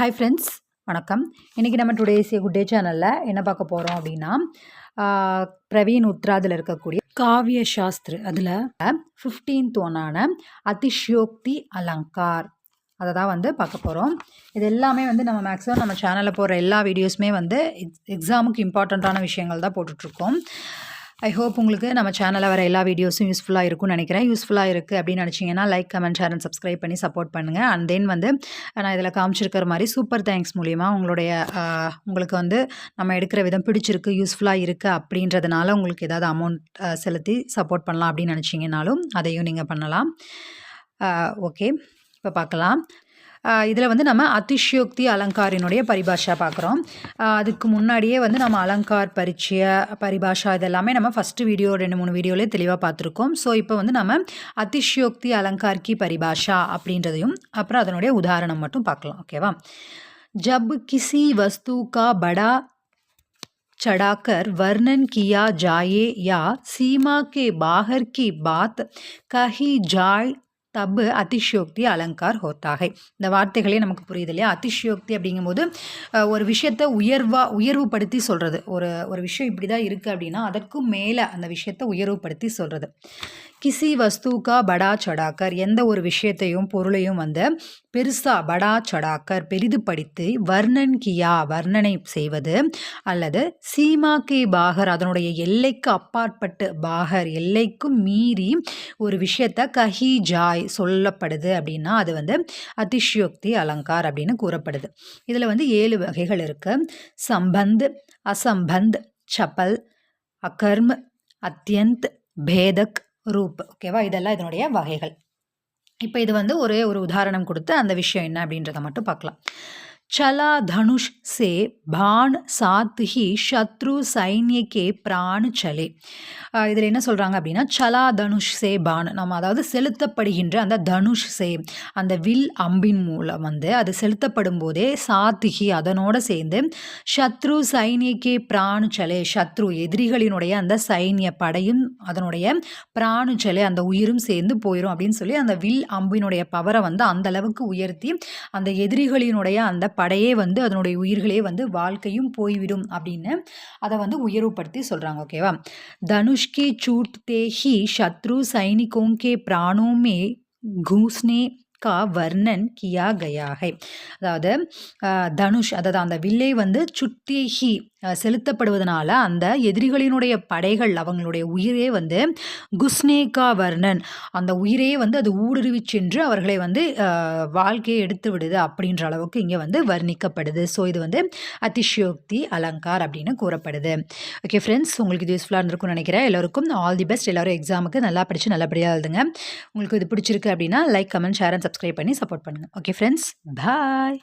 Hi friends வணக்கம். இன்றைக்கி நம்ம டுடேஸ் குட் டே சேனலில் என்ன பார்க்க போகிறோம் அப்படின்னா பிரவீன் உத்ராதில் இருக்கக்கூடிய காவிய சாஸ்திர. அதில் ஃபிஃப்டீன்த் ஒன்னான அதிஷ்யோக்தி அலங்கார். அதை தான் வந்து பார்க்க போகிறோம் இது எல்லாமே வந்து நம்ம மேக்ஸிமம் நம்ம சேனலில் போடுற எல்லா வீடியோஸுமே வந்து எக்ஸாமுக்கு இம்பார்ட்டண்ட்டான விஷயங்கள் தான் போட்டுட்ருக்கோம் ஐ ஹோப் உங்களுக்கு நம்ம சேனலில் வர எல்லா வீடியோஸும் யூஸ்ஃபுல்லாக இருக்கும்னு நினைக்கிறேன். யூஸ்ஃபுல்லாக இருக்குது அப்படின்னு நினச்சிங்கன்னா like comment share and subscribe பண்ணி சப்போர்ட் பண்ணுங்கள் அண்ட் தென் வந்து நான் இதில் காமிச்சிருக்கிற மாதிரி சூப்பர் தேங்க்ஸ் மூலிமா உங்களுடைய உங்களுக்கு வந்து நம்ம எடுக்கிற விதம் பிடிச்சிருக்கு யூஸ்ஃபுல்லாக இருக்குது அப்படின்றதுனால உங்களுக்கு ஏதாவது அமௌண்ட் செலுத்தி சப்போர்ட் பண்ணலாம் அப்படின்னு நினச்சிங்கனாலும் அதையும் நீங்கள் பண்ணலாம். ஓகே இப்போ பார்க்கலாம். இதில் வந்து நம்ம அதிஷ்யோக்தி அலங்காரினுடைய பரிபாஷா பார்க்குறோம் அதுக்கு முன்னாடியே வந்து நம்ம அலங்கார் பரிச்சய பரிபாஷா இதெல்லாமே நம்ம ஃபஸ்ட்டு வீடியோ ரெண்டு மூணு வீடியோலே தெளிவாக பார்த்துருக்கோம் ஸோ இப்போ வந்து நம்ம அதிஷ்யோக்தி அலங்கார் கி பரிபாஷா அப்படின்றதையும் அப்புறம் அதனுடைய உதாரணம் மட்டும் பார்க்கலாம் ஓகேவா ஜப் கிசி वस्तु का बड़ा चढ़ाकर वर्णन किया जाए या सीमा के बाहर की बात कही जाए தப் அதிசயோக்தி அலங்கார் ஹோத்தாகை. இந்த வார்த்தைகளே நமக்கு புரியுது இல்லையா? அதிசயோக்தி அப்படிங்கும்போது ஒரு விஷயத்தை உயர்வா உயர்வுபடுத்தி சொல்கிறது ஒரு ஒரு விஷயம் இப்படி தான் இருக்குது அப்படின்னா அதற்கும் மேலே அந்த விஷயத்தை உயர்வுபடுத்தி சொல்கிறது கிசி வஸ்தூக்கா படா சடாக்கர் எந்த ஒரு விஷயத்தையும் பொருளையும் வந்து பெருசா படா சடாக்கர் பெரிதுபடுத்தி வர்ணன் கியா வர்ணனை செய்வது அல்லது சீமா கே பாகர் அதனுடைய எல்லைக்கு அப்பாற்பட்டு பாகர் எல்லைக்கும் மீறி ஒரு விஷயத்த கஹி ஜாய் சொல்லப்படுது அப்படின்னா அது வந்து அதிஷ்யோக்தி அலங்கார் அப்படின்னு கூறப்படுது. இதில் வந்து ஏழு வகைகள் இருக்கு. சம்பந்த் அசம்பந்த் சப்பல் அகர்ம் அத்யந்த் பேதக் ரூப் ஓகேவா இதெல்லாம் இதனுடைய வகைகள். இப்போ இது வந்து ஒரே ஒரு உதாரணம் கொடுத்து அந்த விஷயம் என்ன அப்படின்றத மட்டும் பார்க்கலாம். चला धनुष से बाण साथ ही शत्रु सैन्य के प्राण चले இதில் என்ன சொல்கிறாங்க அப்படின்னா சலா தனுஷ் சே பான் நம்ம அதாவது செலுத்தப்படுகின்ற அந்த தனுஷ் சே அந்த வில் அம்பின் மூலம் வந்து அது செலுத்தப்படும் போதே சாத்திகி அதனோட சேர்ந்து சத்ரு சைனியக்கே பிராணு சலே சத்ரு எதிரிகளினுடைய அந்த சைனிய படையும் அதனுடைய பிராணு சலே அந்த உயிரும் சேர்ந்து போயிடும் அப்படின்னு சொல்லி அந்த வில் அம்பினுடைய பவரை வந்து அந்த அளவுக்கு உயர்த்தி அந்த எதிரிகளினுடைய அந்த படையே வந்து அதனுடைய உயிர்களே வந்து வாழ்க்கையும் போய்விடும் அப்படின்னு அதை வந்து உயர்வுபடுத்தி சொல்கிறாங்க ஓகேவா धनुष के छूटते ही शत्रु सैनिकों के प्राणों में घुसने கா வர்ணன் கியா கயாகை அதாவது தனுஷ் அதாவது அந்த வில்லை வந்து சுட்டேஹி செலுத்தப்படுவதனால அந்த எதிரிகளினுடைய படைகள் அவங்களுடைய உயிரே வந்து குஸ்னேகா வர்ணன். அந்த உயிரே வந்து அது ஊடுருவி சென்று அவர்களை வந்து வாழ்க்கையை எடுத்து விடுது அப்படின்ற அளவுக்கு இங்கே வந்து வர்ணிக்கப்படுது. ஸோ இது வந்து அதிசயோக்தி அலங்கார் அப்படின்னு கூறப்படுது. ஓகே ஃப்ரெண்ட்ஸ் உங்களுக்கு இது யூஸ்ஃபுல்லாக இருந்திருக்கும்னு நினைக்கிறேன். எல்லோருக்கும் ஆல் தி பெஸ்ட் எல்லோரும் எக்ஸாமுக்கு நல்லா படித்து நல்லபடியாக எழுதுங்க. உங்களுக்கு இது பிடிச்சிருக்கு அப்படின்னா like comment share and subscribe பண்ணி சப்போர்ட் பண்ணுங்கள் ஓகே ஃப்ரெண்ட்ஸ் பாய்